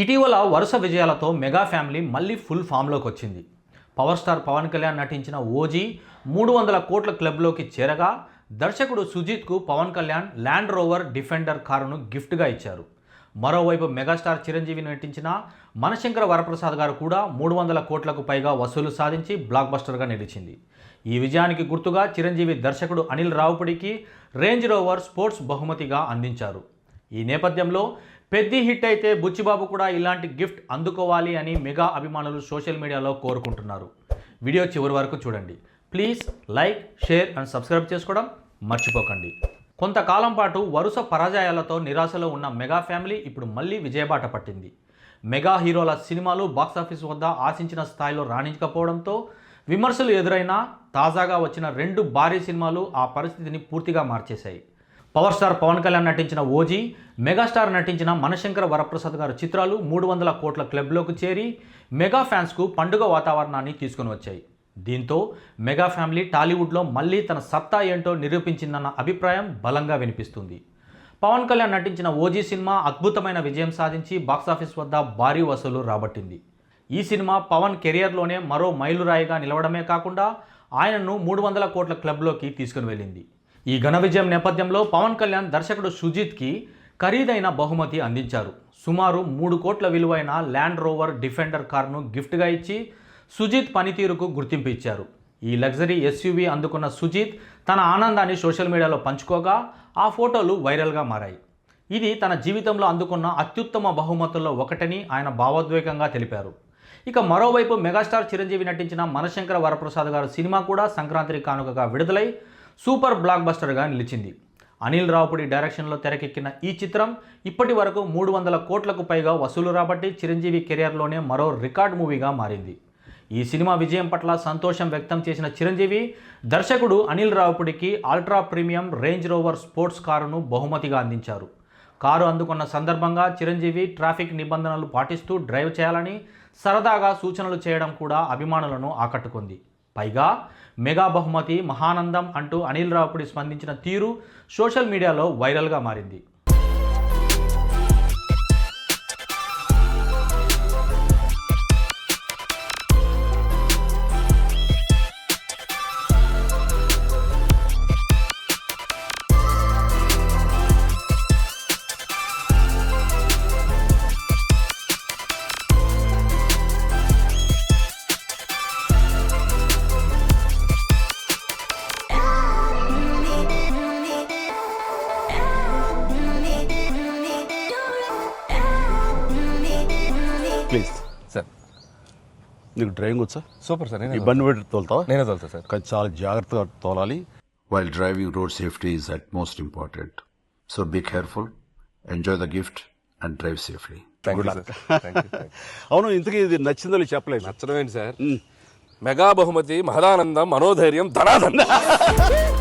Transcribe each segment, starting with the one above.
ఇటీవల వరుస విజయాలతో మెగా ఫ్యామిలీ మళ్ళీ ఫుల్ ఫామ్లోకి వచ్చింది. పవర్ స్టార్ పవన్ కళ్యాణ్ నటించిన ఓజీ మూడు వందల కోట్ల క్లబ్లోకి చేరగా దర్శకుడు సుజీత్కు Pawan Kalyan Land Rover Defender కారును గిఫ్ట్గా ఇచ్చారు. మరోవైపు మెగాస్టార్ చిరంజీవి నటించిన మనశంకర వరప్రసాద్ గారు కూడా మూడు వందల కోట్లకు పైగా వసూలు సాధించి బ్లాక్ బస్టర్గా నిలిచింది. ఈ విజయానికి గుర్తుగా చిరంజీవి దర్శకుడు అనిల్ రావుపడికి రేంజ్ రోవర్ స్పోర్ట్స్ బహుమతిగా అందించారు. ఈ నేపథ్యంలో పెద్ద హిట్ అయితే బుచ్చిబాబు కూడా ఇలాంటి గిఫ్ట్ అందుకోవాలి అని మెగా అభిమానులు సోషల్ మీడియాలో కోరుకుంటున్నారు. వీడియో చివరి వరకు చూడండి. Please like share and subscribe చేసుకోవడం మర్చిపోకండి. కొంతకాలం పాటు వరుస పరాజయాలతో నిరాశలో ఉన్న మెగా ఫ్యామిలీ ఇప్పుడు మళ్ళీ విజయబాట పట్టింది. మెగా హీరోల సినిమాలు బాక్సాఫీస్ వద్ద ఆశించిన స్థాయిలో రాణించకపోవడంతో విమర్శలు ఎదురైనా తాజాగా వచ్చిన రెండు భారీ సినిమాలు ఆ పరిస్థితిని పూర్తిగా మార్చేశాయి. పవర్ స్టార్ పవన్ కళ్యాణ్ నటించిన ఓజీ మెగాస్టార్ నటించిన మనశంకర వరప్రసాద్ గారి చిత్రాలు మూడు వందల కోట్ల క్లబ్లోకి చేరి మెగా ఫ్యాన్స్కు పండుగ వాతావరణాన్ని తీసుకుని వచ్చాయి. దీంతో మెగా ఫ్యామిలీ టాలీవుడ్లో మళ్ళీ తన సత్తా ఏంటో నిరూపించిందన్న అభిప్రాయం బలంగా వినిపిస్తుంది. పవన్ కళ్యాణ్ నటించిన ఓజీ సినిమా అద్భుతమైన విజయం సాధించి బాక్సాఫీస్ వద్ద భారీ వసూలు రాబట్టింది. ఈ సినిమా పవన్ కెరియర్లోనే మరో మైలురాయిగా నిలవడమే కాకుండా ఆయనను మూడు వందల కోట్ల క్లబ్లోకి తీసుకుని వెళ్ళింది. ఈ ఘన విజయం నేపథ్యంలో పవన్ కళ్యాణ్ దర్శకుడు సుజిత్కి ఖరీదైన బహుమతి అందించారు. సుమారు మూడు కోట్ల విలువైన ల్యాండ్ రోవర్ డిఫెండర్ కార్ను గిఫ్ట్గా ఇచ్చి సుజిత్ పనితీరుకు గుర్తింపు ఇచ్చారు. ఈ లగ్జరీ ఎస్యూవీ అందుకున్న సుజిత్ తన ఆనందాన్ని సోషల్ మీడియాలో పంచుకోగా ఆ ఫోటోలు వైరల్గా మారాయి. ఇది తన జీవితంలో అందుకున్న అత్యుత్తమ బహుమతుల్లో ఒకటని ఆయన భావోద్వేగంగా తెలిపారు. ఇక మరోవైపు మెగాస్టార్ చిరంజీవి నటించిన మనశంకర వరప్రసాద్ గారు సినిమా కూడా సంక్రాంతి కానుకగా విడుదలై సూపర్ బ్లాక్ బస్టర్గా నిలిచింది. అనిల్ రావుపుడి డైరెక్షన్లో తెరకెక్కిన ఈ చిత్రం ఇప్పటి వరకు మూడు వందల కోట్లకు పైగా వసూలు రాబట్టి చిరంజీవి కెరియర్లోనే మరో రికార్డ్ మూవీగా మారింది. ఈ సినిమా విజయం పట్ల సంతోషం వ్యక్తం చేసిన చిరంజీవి దర్శకుడు Anil రావుపుడికి ultra premium range rover sports కారును బహుమతిగా అందించారు. కారు అందుకున్న సందర్భంగా చిరంజీవి ట్రాఫిక్ నిబంధనలు పాటిస్తూ డ్రైవ్ చేయాలని సరదాగా సూచనలు చేయడం కూడా అభిమానులను ఆకట్టుకుంది. పైగా మెగా బహుమతి మహానందం అంటూ అనిల్ రావుపుడి స్పందించిన తీరు సోషల్ మీడియాలో వైరల్గా మారింది. ప్లీజ్. సార్. నీకు డ్రైవింగ్ వచ్చా? సూపర్ సార్ నేనే ఇబ్బంది పెట్టి తోలుతావా? నేనే తోలుతా సార్. కానీ చాలా జాగ్రత్తగా తోలాలి. While driving, road safety is at most important. So be careful, enjoy the gift, and drive safely. Thank you sir thank you అవును ఇంతకీ ఇది నచ్చిందో లేదో చెప్పలేదు. నచ్చడం ఏంటి సార్? మెగా బహుమతి మహదానందం మనోధైర్యం ధనానందం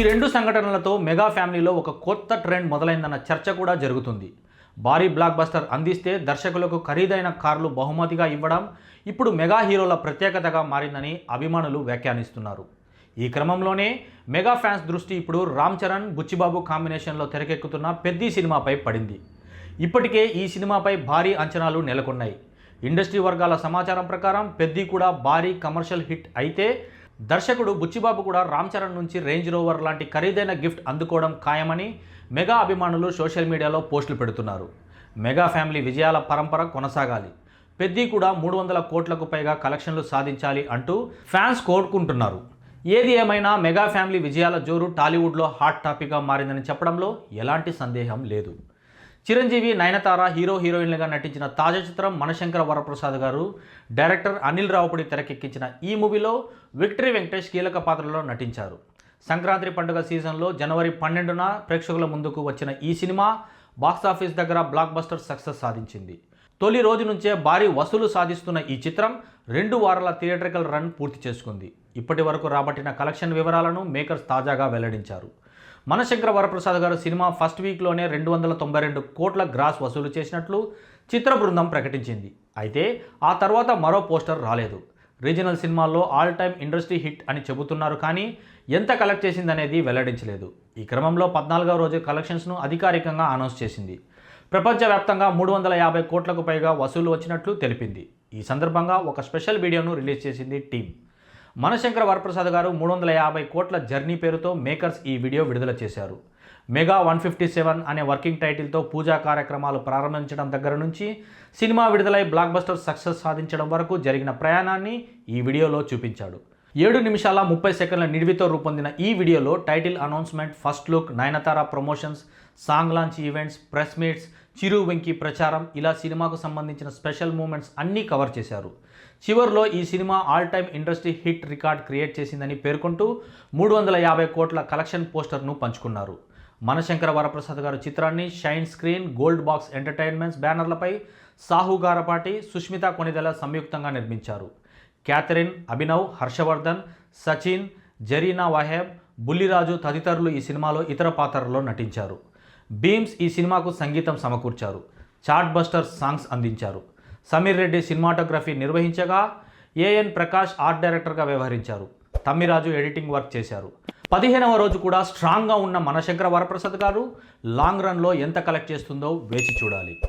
ఈ రెండు సంఘటనలతో మెగా ఫ్యామిలీలో ఒక కొత్త ట్రెండ్ మొదలైందన్న చర్చ కూడా జరుగుతుంది. భారీ బ్లాక్ బస్టర్ అందిస్తే దర్శకులకు ఖరీదైన కార్లు బహుమతిగా ఇవ్వడం ఇప్పుడు మెగా హీరోల ప్రత్యేకతగా మారిందని అభిమానులు వ్యాఖ్యానిస్తున్నారు. ఈ క్రమంలోనే మెగా ఫ్యాన్స్ దృష్టి ఇప్పుడు రామ్ చరణ్ బుచ్చిబాబు కాంబినేషన్లో తెరకెక్కుతున్న పెద్ది సినిమాపై పడింది. ఇప్పటికే ఈ సినిమాపై భారీ అంచనాలు నెలకొన్నాయి. ఇండస్ట్రీ వర్గాల సమాచారం ప్రకారం పెద్ది కూడా భారీ కమర్షియల్ హిట్ అయితే దర్శకుడు బుచ్చిబాబు కూడా రామ్ చరణ్ నుంచి రేంజ్ రోవర్ లాంటి ఖరీదైన గిఫ్ట్ అందుకోవడం ఖాయమని మెగా అభిమానులు సోషల్ మీడియాలో పోస్టులు పెడుతున్నారు. మెగా ఫ్యామిలీ విజయాల పరంపర కొనసాగాలి. పెద్ది కూడా మూడు వందల కోట్లకు పైగా కలెక్షన్లు సాధించాలి అంటూ ఫ్యాన్స్ కోరుకుంటున్నారు. ఏది ఏమైనా మెగా ఫ్యామిలీ విజయాల జోరు టాలీవుడ్లో హాట్ టాపిక్గా మారిందని చెప్పడంలో ఎలాంటి సందేహం లేదు. చిరంజీవి నయనతార హీరో హీరోయిన్లుగా నటించిన తాజా చిత్రం మనశంకర వరప్రసాద్ గారు డైరెక్టర్ అనిల్ రావుపడి తెరకెక్కించిన ఈ మూవీలో విక్టరీ వెంకటేష్ కీలక పాత్రలో నటించారు. సంక్రాంతి పండుగ సీజన్లో జనవరి పన్నెండున ప్రేక్షకుల ముందుకు వచ్చిన ఈ సినిమా బాక్సాఫీస్ దగ్గర బ్లాక్ బస్టర్ సక్సెస్ సాధించింది. తొలి రోజు నుంచే భారీ వసూలు సాధిస్తున్న ఈ చిత్రం రెండు వారాల థియేట్రికల్ రన్ పూర్తి చేసుకుంది. ఇప్పటి వరకు రాబట్టిన కలెక్షన్ వివరాలను మేకర్స్ తాజాగా వెల్లడించారు. మనశంకర వరప్రసాద్ గారు సినిమా ఫస్ట్ వీక్లోనే రెండు వందల తొంభై రెండు కోట్ల గ్రాస్ వసూలు చేసినట్లు చిత్ర బృందం ప్రకటించింది. అయితే ఆ తర్వాత మరో పోస్టర్ రాలేదు. రీజనల్ సినిమాల్లో ఆల్ టైమ్ ఇండస్ట్రీ హిట్ అని చెబుతున్నారు కానీ ఎంత కలెక్ట్ చేసిందనేది వెల్లడించలేదు. ఈ క్రమంలో పద్నాలుగవ రోజు కలెక్షన్స్ను అధికారికంగా అనౌన్స్ చేసింది. ప్రపంచవ్యాప్తంగా మూడు వందల యాభై కోట్లకు పైగా వసూలు వచ్చినట్లు తెలిపింది. ఈ సందర్భంగా ఒక స్పెషల్ వీడియోను రిలీజ్ చేసింది టీం మనశంకర వరప్రసాద్ గారు మూడు వందల యాభై కోట్ల జర్నీ పేరుతో మేకర్స్ ఈ వీడియో విడుదల చేశారు. మెగా వన్ ఫిఫ్టీ సెవెన్ అనే వర్కింగ్ టైటిల్తో పూజా కార్యక్రమాలు ప్రారంభించడం దగ్గర నుంచి సినిమా విడుదలై బ్లాక్ బస్టర్ సక్సెస్ సాధించడం వరకు జరిగిన ప్రయాణాన్ని ఈ వీడియోలో చూపించాడు. ఏడు నిమిషాల ముప్పై సెకండ్ల నిడివితో రూపొందిన ఈ వీడియోలో title announcement first look Nayanthara promotions song launch events press meets Chiru Venky ప్రచారం ఇలా సినిమాకు సంబంధించిన స్పెషల్ మూమెంట్స్ అన్నీ కవర్ చేశారు. చివరిలో ఈ cinema all time industry hit record create చేసిందని పేర్కొంటూ మూడు వందల యాభై కోట్ల కలెక్షన్ పోస్టర్ను పంచుకున్నారు. మనశంకర వరప్రసాద్ గారు చిత్రాన్ని shine screen gold box entertainments బ్యానర్లపై Sahu Garapati Sushmita Konidela సంయుక్తంగా నిర్మించారు. క్యాథరిన్ అభినవ్ హర్షవర్ధన్ సచిన్ జరీనా వాహెబ్ బుల్లిరాజు తదితరులు ఈ సినిమాలో ఇతర పాత్రల్లో నటించారు. బీమ్స్ ఈ సినిమాకు సంగీతం సమకూర్చారు. చార్ట్ బస్టర్ సాంగ్స్ అందించారు. సమీర్ రెడ్డి సినిమాటోగ్రఫీ నిర్వహించగా ఏఎన్ ప్రకాష్ ఆర్ట్ డైరెక్టర్గా వ్యవహరించారు. తమ్మిరాజు ఎడిటింగ్ వర్క్ చేశారు. పదిహేనవ రోజు కూడా స్ట్రాంగ్గా ఉన్న మనశంకర వరప్రసాద్ గారు లాంగ్ రన్లో ఎంత కలెక్ట్ చేస్తుందో వేచి చూడాలి.